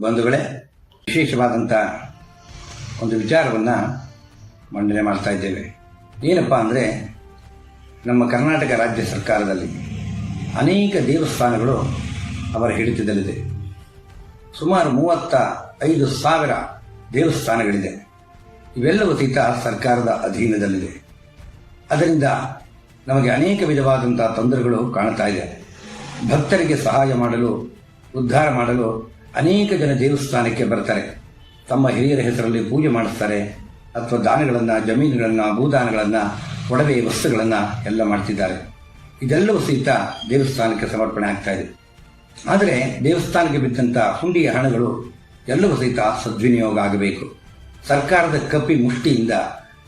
ಬಂಧುಗಳೇ ವಿಶೇಷವಾದಂಥ ಒಂದು ವಿಚಾರವನ್ನು ಮಂಡನೆ ಮಾಡ್ತಾ ಇದ್ದೇವೆ. ಏನಪ್ಪ ಅಂದರೆ, ನಮ್ಮ ಕರ್ನಾಟಕ ರಾಜ್ಯ ಸರ್ಕಾರದಲ್ಲಿ ಅನೇಕ ದೇವಸ್ಥಾನಗಳು ಅವರ ಹಿಡಿತದಲ್ಲಿದೆ. ಸುಮಾರು ಮೂವತ್ತ ಐದು ಸಾವಿರ ದೇವಸ್ಥಾನಗಳಿದೆ. ಇವೆಲ್ಲವೂ ಸಹಿತ ಸರ್ಕಾರದ ಅಧೀನದಲ್ಲಿದೆ. ಅದರಿಂದ ನಮಗೆ ಅನೇಕ ವಿಧವಾದಂಥ ತೊಂದರೆಗಳು ಕಾಣ್ತಾ ಇದೆ. ಭಕ್ತರಿಗೆ ಸಹಾಯ ಮಾಡಲು, ಉದ್ಧಾರ ಮಾಡಲು ಅನೇಕ ಜನ ದೇವಸ್ಥಾನಕ್ಕೆ ಬರ್ತಾರೆ. ತಮ್ಮ ಹಿರಿಯರ ಹೆಸರಲ್ಲಿ ಪೂಜೆ ಮಾಡಿಸ್ತಾರೆ. ಅಥವಾ ದಾನಗಳನ್ನು, ಜಮೀನುಗಳನ್ನು ಭೂದಾನಗಳನ್ನು ಒಡವೆ ವಸ್ತುಗಳನ್ನು ಎಲ್ಲ ಮಾಡ್ತಿದ್ದಾರೆ. ಇದೆಲ್ಲವೂ ಸಹಿತ ದೇವಸ್ಥಾನಕ್ಕೆ ಸಮರ್ಪಣೆ ಆಗ್ತಾ ಇದೆ. ಆದರೆ ದೇವಸ್ಥಾನಕ್ಕೆ ಬಿದ್ದಂಥ ಹುಂಡಿಯ ಹಣಗಳು ಎಲ್ಲವೂ ಸಹಿತ ಸದ್ವಿನಿಯೋಗ ಆಗಬೇಕು. ಸರ್ಕಾರದ ಕಪಿ ಮುಷ್ಟಿಯಿಂದ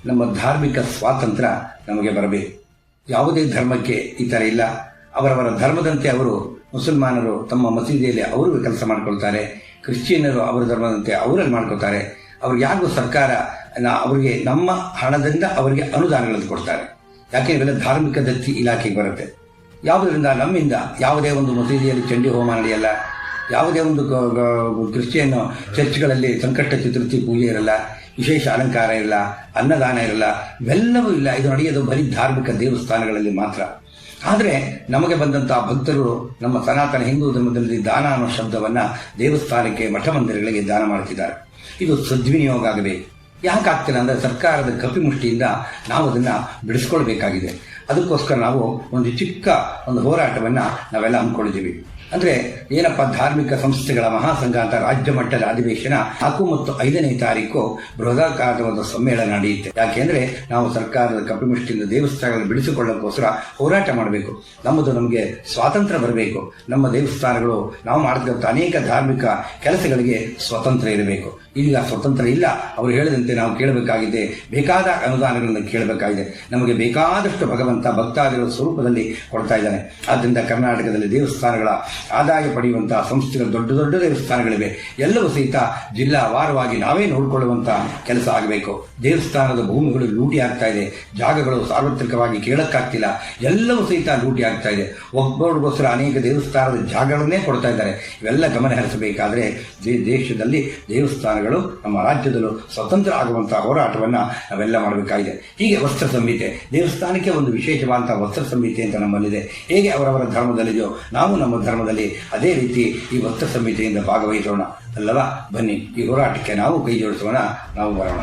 ನಮ್ಮ ಧಾರ್ಮಿಕ ಸ್ವಾತಂತ್ರ್ಯ ನಮಗೆ ಬರಬೇಕು. ಯಾವುದೇ ಧರ್ಮಕ್ಕೆ ಈ ಥರ ಇಲ್ಲ. ಅವರವರ ಧರ್ಮದಂತೆ ಅವರು ಮುಸಲ್ಮಾನರು ತಮ್ಮ ಮಸೀದಿಯಲ್ಲಿ ಅವರು ಕೆಲಸ ಮಾಡ್ಕೊಳ್ತಾರೆ ಕ್ರಿಶ್ಚಿಯನ್ನರು ಅವರ ಧರ್ಮದಂತೆ ಅವರಲ್ಲಿ ಮಾಡ್ಕೊಳ್ತಾರೆ. ಅವ್ರಿಗೆ ಯಾರಿಗೂ ಸರ್ಕಾರ ಅವರಿಗೆ ನಮ್ಮ ಹಣದಿಂದ ಅವರಿಗೆ ಅನುದಾನಗಳನ್ನು ಕೊಡ್ತಾರೆ. ಯಾಕೆ ಇವೆಲ್ಲ ಧಾರ್ಮಿಕ ದತ್ತಿ ಇಲಾಖೆಗೆ ಬರುತ್ತೆ. ಯಾವುದರಿಂದ ನಮ್ಮಿಂದ ಯಾವುದೇ ಒಂದು ಮಸೀದಿಯಲ್ಲಿ ಚಂಡಿ ಹೋಮ ನಡೆಯಲ್ಲ, ಯಾವುದೇ ಒಂದು ಕ್ರಿಶ್ಚಿಯನ್ ಚರ್ಚ್ಗಳಲ್ಲಿ ಸಂಕಷ್ಟ ಚತುರ್ಥಿ ಪೂಜೆ ಇರಲ್ಲ, ವಿಶೇಷ ಅಲಂಕಾರ ಇರಲ್ಲ, ಅನ್ನದಾನ ಇರಲ್ಲ, ಇವೆಲ್ಲವೂ ಇಲ್ಲ. ಇದು ನಡೆಯೋದು ಬರೀ ಧಾರ್ಮಿಕ ದೇವಸ್ಥಾನಗಳಲ್ಲಿ ಮಾತ್ರ. ಆದರೆ ನಮಗೆ ಬಂದಂತಹ ಭಕ್ತರು ನಮ್ಮ ಸನಾತನ ಹಿಂದೂ ಧರ್ಮದಲ್ಲಿ ದಾನ ಅನ್ನೋ ಶಬ್ದವನ್ನ ದೇವಸ್ಥಾನಕ್ಕೆ ಮಠ ಮಂದಿರಗಳಿಗೆ ದಾನ ಮಾಡುತ್ತಿದ್ದಾರೆ. ಇದು ಸದ್ವಿನಿಯೋಗ ಆಗಬೇಕು ಯಾಕೆ ಆಗ್ತಿಲ್ಲ ಅಂದರೆ ಸರ್ಕಾರದ ಕಪಿಮುಷ್ಟಿಯಿಂದ ನಾವು ಅದನ್ನು ಬಿಡಿಸ್ಕೊಳ್ಬೇಕಾಗಿದೆ. ಅದಕ್ಕೋಸ್ಕರ ನಾವು ಒಂದು ಚಿಕ್ಕ ಒಂದು ಹೋರಾಟವನ್ನು ನಾವೆಲ್ಲ ಹಮ್ಮಿಕೊಂಡಿದ್ದೀವಿ ಅಂದರೆ ಏನಪ್ಪ ಧಾರ್ಮಿಕ ಸಂಸ್ಥೆಗಳ ಮಹಾಸಂಘ ಅಂತ ರಾಜ್ಯ ಮಟ್ಟದ ಅಧಿವೇಶನ ನಾಲ್ಕು ಮತ್ತು ಐದನೇ ತಾರೀಕು ಬೃಹದಾಕಾರದ ಒಂದು ಸಮ್ಮೇಳನ ನಡೆಯುತ್ತೆ. ಯಾಕೆಂದ್ರೆ ನಾವು ಸರ್ಕಾರದ ಕಪಿಮುಷ್ಟಿಯಿಂದ ದೇವಸ್ಥಾನಗಳನ್ನು ಬಿಡಿಸಿಕೊಳ್ಳೋಕ್ಕೋಸ್ಕರ ಹೋರಾಟ ಮಾಡಬೇಕು. ನಮ್ಮದು ನಮಗೆ ಸ್ವಾತಂತ್ರ್ಯ ಬರಬೇಕು. ನಮ್ಮ ದೇವಸ್ಥಾನಗಳು ನಾವು ಮಾಡತಕ್ಕಂಥ ಅನೇಕ ಧಾರ್ಮಿಕ ಕೆಲಸಗಳಿಗೆ ಸ್ವಾತಂತ್ರ್ಯ ಇರಬೇಕು. ಈಗ ಸ್ವತಂತ್ರ ಇಲ್ಲ. ಅವರು ಹೇಳಿದಂತೆ ನಾವು ಕೇಳಬೇಕಾಗಿದೆ, ಬೇಕಾದ ಅನುದಾನಗಳನ್ನು ಕೇಳಬೇಕಾಗಿದೆ. ನಮಗೆ ಬೇಕಾದಷ್ಟು ಭಗವಂತ ಭಕ್ತಾದಿಗಳ ಸ್ವರೂಪದಲ್ಲಿ ಕೊಡ್ತಾ ಇದ್ದಾನೆ. ಆದ್ದರಿಂದ ಕರ್ನಾಟಕದಲ್ಲಿ ದೇವಸ್ಥಾನಗಳ ಆದಾಯ ಪಡೆಯುವಂತಹ ಸಂಸ್ಥೆಗಳು ದೊಡ್ಡ ದೊಡ್ಡ ದೇವಸ್ಥಾನಗಳಿವೆ. ಎಲ್ಲವೂ ಸಹಿತ ಜಿಲ್ಲಾ ವಾರವಾಗಿ ನಾವೇ ನೋಡಿಕೊಳ್ಳುವಂತ ಕೆಲಸ ಆಗಬೇಕು. ದೇವಸ್ಥಾನದ ಭೂಮಿಗಳು ಲೂಟಿ ಆಗ್ತಾ ಇದೆ. ಜಾಗಗಳು ಸಾರ್ವತ್ರಿಕವಾಗಿ ಕೇಳಕ್ಕಾಗ್ತಿಲ್ಲ. ಎಲ್ಲವೂ ಸಹಿತ ಲೂಟಿ ಆಗ್ತಾ ಇದೆ. ಒಬ್ಬರಿಗೋಸ್ಕರ ಅನೇಕ ದೇವಸ್ಥಾನದ ಜಾಗಗಳನ್ನೇ ಕೊಡ್ತಾ ಇದ್ದಾರೆ. ಇವೆಲ್ಲ ಗಮನ ಹರಿಸಬೇಕಾದ್ರೆ ದೇಶದಲ್ಲಿ ದೇವಸ್ಥಾನಗಳು ನಮ್ಮ ರಾಜ್ಯದಲ್ಲೂ ಸ್ವತಂತ್ರ ಆಗುವಂತಹ ಹೋರಾಟವನ್ನು ನಾವೆಲ್ಲ ಮಾಡಬೇಕಾಗಿದೆ. ಹೀಗೆ ವಸ್ತ್ರ ಸಂಹಿತೆ. ದೇವಸ್ಥಾನಕ್ಕೆ ಒಂದು ವಿಶೇಷವಾದಂತಹ ವಸ್ತ್ರ ಸಂಹಿತೆ ಅಂತ ನಮ್ಮಲ್ಲಿದೆ. ಹೇಗೆ ಅವರವರ ಧರ್ಮದಲ್ಲಿದೆಯೋ, ನಾವು ನಮ್ಮ ಧರ್ಮದಲ್ಲಿ ಅದೇ ರೀತಿ ಈ ಭಕ್ತ ಸಂಹಿತೆಯಿಂದ ಭಾಗವಹಿಸೋಣ. ಅಲ್ಲವಾ? ಬನ್ನಿ, ಈ ಹೋರಾಟಕ್ಕೆ ನಾವು ಕೈ ಜೋಡಿಸೋಣ. ನಾವು ಬರೋಣ.